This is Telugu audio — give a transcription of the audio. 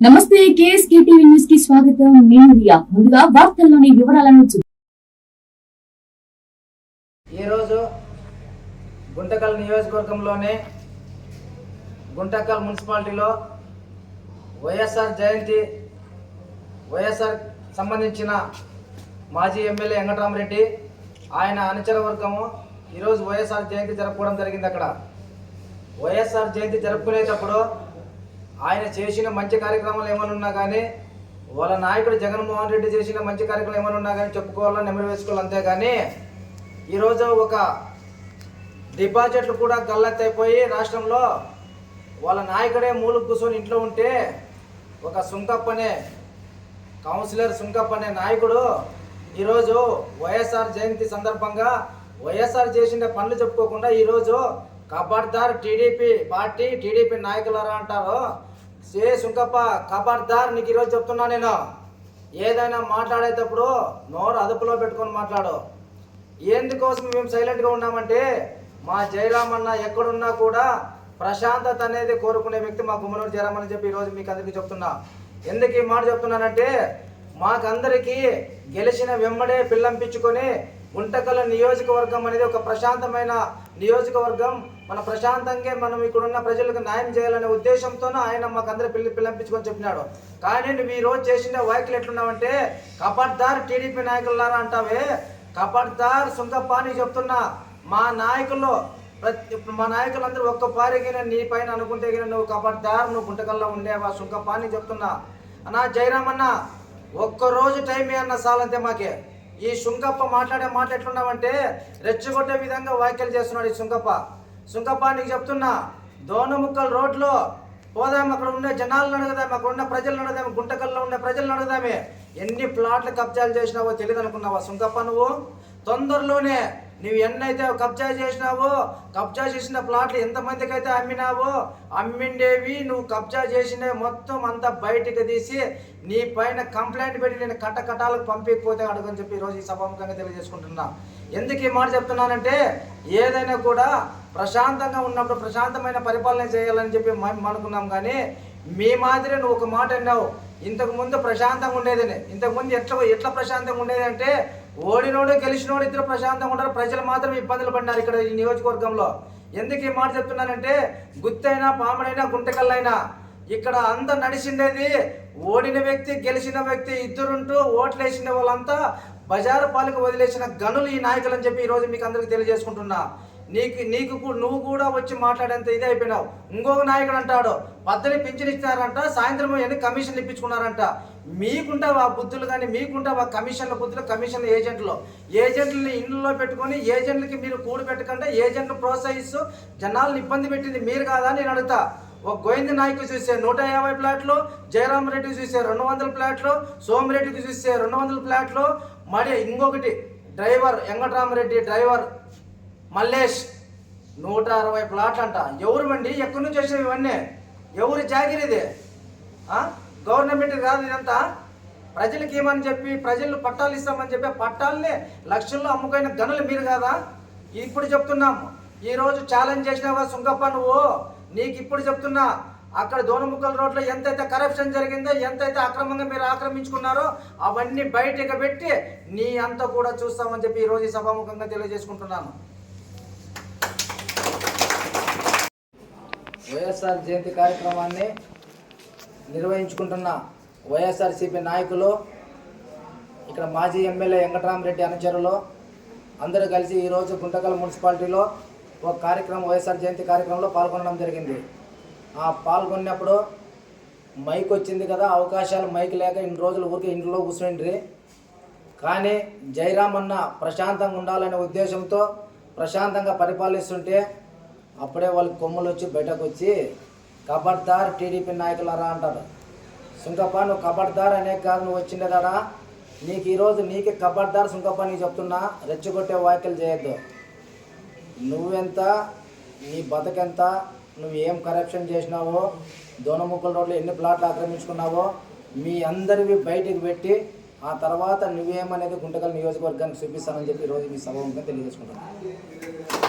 నమస్తే కేఎస్కే టీవీ న్యూస్కి స్వాగతం. నేను రియా. ముందుగా వార్తల్లోని వివరాలను ఈరోజు గుంటకల్ నియోజకవర్గంలోని గుంటకల్ మున్సిపాలిటీలో వైఎస్ఆర్ జయంతి వైఎస్ఆర్ సంబంధించిన మాజీ ఎమ్మెల్యే వెంకటరామరెడ్డి ఆయన అనుచర వర్గము ఈరోజు వైఎస్ఆర్ జయంతి జరుపుకోవడం జరిగింది అక్కడ. వైఎస్ఆర్ జయంతి జరుపుకునేటప్పుడు ఆయన చేసిన మంచి కార్యక్రమాలు ఏమైనా ఉన్నా కానీ వాళ్ళ నాయకుడు జగన్మోహన్ రెడ్డి చేసిన మంచి కార్యక్రమాలు ఏమైనా ఉన్నా కానీ చెప్పుకోవాలని నెమరు వేసుకోవాలి అంతే కానీ ఈరోజు ఒక డిపాజిట్లు కూడా గల్లెత్తైపోయి రాష్ట్రంలో వాళ్ళ నాయకుడే మూలు కూర్చొని ఇంట్లో ఉంటే ఒక సుంకప్ప అనే కౌన్సిలర్ సుంకప్ప అనే నాయకుడు ఈరోజు వైఎస్ఆర్ జయంతి సందర్భంగా వైఎస్ఆర్ చేసిన పనులు చెప్పుకోకుండా ఈరోజు కబడ్దార్ టీడీపీ పార్టీ టీడీపీ నాయకులరా అంటారు సే సుంకప్ప కబర్దార్ నీకు ఈరోజు చెప్తున్నా నేను. ఏదైనా మాట్లాడేటప్పుడు నోరు అదుపులో పెట్టుకొని మాట్లాడు. ఎందుకోసం మేము సైలెంట్గా ఉన్నామంటే మా జయరామ్ అన్న ఎక్కడున్నా కూడా ప్రశాంతత అనేది కోరుకునే వ్యక్తి మా గుమ్మనూరు జయరామని చెప్పి ఈరోజు మీకు అందరికీ చెప్తున్నా. ఎందుకు ఈ మాట చెప్తున్నానంటే మాకందరికీ గెలిచిన వెంబడే పిల్లంపించుకొని ఉంటకల నియోజకవర్గం అనేది ఒక ప్రశాంతమైన నియోజకవర్గం. మన ప్రశాంతంగా మనం ఇక్కడున్న ప్రజలకు న్యాయం చేయాలనే ఉద్దేశంతోనే ఆయన మాకు అందరి పిల్లి పిలంపించుకొని చెప్పినాడు. కానీ నువ్వు ఈరోజు చేసిన వ్యాఖ్యలు ఎట్లున్నావంటే కపట్దార్ టీడీపీ నాయకులారా అంటావే? కపట్దార్ సుంకప్ప అని చెప్తున్నా మా నాయకులు ప్రతి మా నాయకులందరూ ఒక్క పారిగిన నీ పైన అనుకుంటే గిన నువ్వు కబడ్దార్ నువ్వు గుంటకల్లా ఉండేవా? సుంకప్ప అని చెప్తున్నా. అన్నా జయరామన్న ఒక్కరోజు ఒక్క రోజు టైం అన్న సాలంతే మాకే. ఈ శుంకప్ప మాట్లాడే మాట ఎట్లున్నావంటే రెచ్చగొట్టే విధంగా వ్యాఖ్యలు చేస్తున్నాడు ఈ శుంకప్ప శుంకప్ప నీకు చెప్తున్నా దోనముక్కల రోడ్లో పోదాం అక్కడ ఉండే జనాలను అడుగుదాం అక్కడ ఉన్న ప్రజలను అడుగుదాం గుంటకల్లో ఉండే ప్రజలను అడుగుదామే. ఎన్ని ప్లాట్లు కబ్జాలు చేసినావో తెలియదు అనుకున్నావా సుంకప్ప నువ్వు? తొందరలోనే నువ్వు ఎన్నైతే కబ్జా చేసినావో కబ్జా చేసిన ప్లాట్లు ఎంతమందికి అయితే అమ్మినావో అమ్మిండేవి నువ్వు కబ్జా చేసిన మొత్తం అంతా బయటకు తీసి నీ పైన కంప్లైంట్ పెట్టి నేను కట్టకటాలకు పంపించకపోతే అడగని చెప్పి ఈరోజు ఈ సభాముఖంగా తెలియజేసుకుంటున్నా. ఎందుకు ఈ మాట చెప్తున్నానంటే ఏదైనా కూడా ప్రశాంతంగా ఉన్నప్పుడు ప్రశాంతమైన పరిపాలన చేయాలని చెప్పి మనం అనుకున్నాం కానీ మీ మాదిరి నువ్వు ఒక మాట అన్నావు. ఇంతకు ముందు ప్రశాంతంగా ఉండేదని. ఇంతకుముందు ఎట్లా ఎట్లా ప్రశాంతంగా ఉండేది అంటే ఓడినోడు గెలిచినోడు ఇద్దరు ప్రశాంతంగా ఉంటారు ప్రజలు మాత్రం ఇబ్బందులు పడినారు ఇక్కడ ఈ నియోజకవర్గంలో. ఎందుకు ఈ మాట చెప్తున్నానంటే గుత్తైనా పాముడైనా గుంటకల్లైనా ఇక్కడ అంతా నడిచిండేది ఓడిన వ్యక్తి గెలిచిన వ్యక్తి ఇద్దరుంటూ ఓట్లు వేసిన వాళ్ళంతా బజారు పాలకు వదిలేసిన గనులు ఈ నాయకులు అని చెప్పి ఈరోజు మీకు అందరికి తెలియజేసుకుంటున్నా. నీకు నీకు నువ్వు కూడా వచ్చి మాట్లాడేంత ఇది అయిపోయినావు. ఇంకొక నాయకుడు అంటాడు పద్దని పింఛన్ సాయంత్రం ఎన్ని కమిషన్లు ఇప్పించుకున్నారంట. మీకుంటావా బుద్ధులు కానీ మీకుంటావా కమిషన్ల బుద్ధులు కమిషన్ ఏజెంట్లు? ఏజెంట్లని ఇండ్లలో పెట్టుకొని ఏజెంట్లకి మీరు కూడి పెట్టకుండా ఏజెంట్లు ప్రోత్సహిస్తూ జనాలను ఇబ్బంది పెట్టింది మీరు కాదా అని నేను అడుగుతా. ఒక గోవింద నాయకు చూసే నూట యాభై ప్లాట్లు జయరామ్ రెడ్డికి చూసే రెండు వందల ప్లాట్లు సోమిరెడ్డికి చూసే రెండు వందల ప్లాట్లు మరి ఇంకొకటి డ్రైవర్ వెంకటరామరెడ్డి డ్రైవర్ మల్లేష్ నూట అరవై ప్లాట్లు అంట ఎవరు మండి? ఎక్కడి నుంచి వచ్చినవి ఇవన్నీ? ఎవరి జాగిరి ఇది? గవర్నమెంట్ కాదు ఇదంతా. ప్రజలకి ఏమని చెప్పి ప్రజలు పట్టాలు ఇస్తామని చెప్పి పట్టాలని లక్షల్లో అమ్ముకైన గనులు మీరు కాదా? ఇప్పుడు చెప్తున్నాం. ఈరోజు ఛాలెంజ్ చేసినావా సుంకప్ప నువ్వు? నీకు ఇప్పుడు చెప్తున్నా అక్కడ దోనముక్కల రోడ్లో ఎంతైతే కరప్షన్ జరిగిందో ఎంతైతే అక్రమంగా మీరు ఆక్రమించుకున్నారో అవన్నీ బయటకు పెట్టి నీ అంతా కూడా చూస్తామని చెప్పి ఈరోజు ఈ సభాముఖంగా తెలియజేసుకుంటున్నాను. వైఎస్ఆర్ జయంతి కార్యక్రమాన్ని నిర్వహించుకుంటున్న వైఎస్ఆర్సీపీ నాయకులు ఇక్కడ మాజీ ఎమ్మెల్యే వెంకటరామరెడ్డి అనుచరులు అందరూ కలిసి ఈరోజు గుంటకల్ మున్సిపాలిటీలో ఒక కార్యక్రమం వైఎస్ఆర్ జయంతి కార్యక్రమంలో పాల్గొనడం జరిగింది. ఆ పాల్గొన్నప్పుడు మైక్ వచ్చింది కదా అవకాశాలు మైక్ లేక ఇన్ని రోజులు ఊరికి ఇంట్లో కూర్చుండ్రి. కానీ జయరామ్ అన్న ప్రశాంతంగా ఉండాలనే ఉద్దేశంతో ప్రశాంతంగా పరిపాలిస్తుంటే అప్పుడే వాళ్ళకి కొమ్ములు వచ్చి బయటకు వచ్చి కబడ్దార్ టీడీపీ నాయకులరా అంటారు. సుంకప్ప నువ్వు కబడ్దార్ అనే కాదు నువ్వు వచ్చిండేదాడా నీకు ఈరోజు నీకే కబడ్దార్ సుంకప్ప నీకు చెప్తున్నా రెచ్చగొట్టే వ్యాఖ్యలు చేయొద్దు. నువ్వెంత నీ బతకెంత నువ్వు ఏం కరప్షన్ చేసినావో దోనముక్కల రోడ్లో ఎన్ని ప్లాట్లు ఆక్రమించుకున్నావో మీ అందరివి బయటికి పెట్టి ఆ తర్వాత నువ్వేమనేది గుంటకల్ నియోజకవర్గానికి చూపిస్తానని చెప్పి ఈరోజు మీ సభ తెలియజేసుకుంటున్నాను.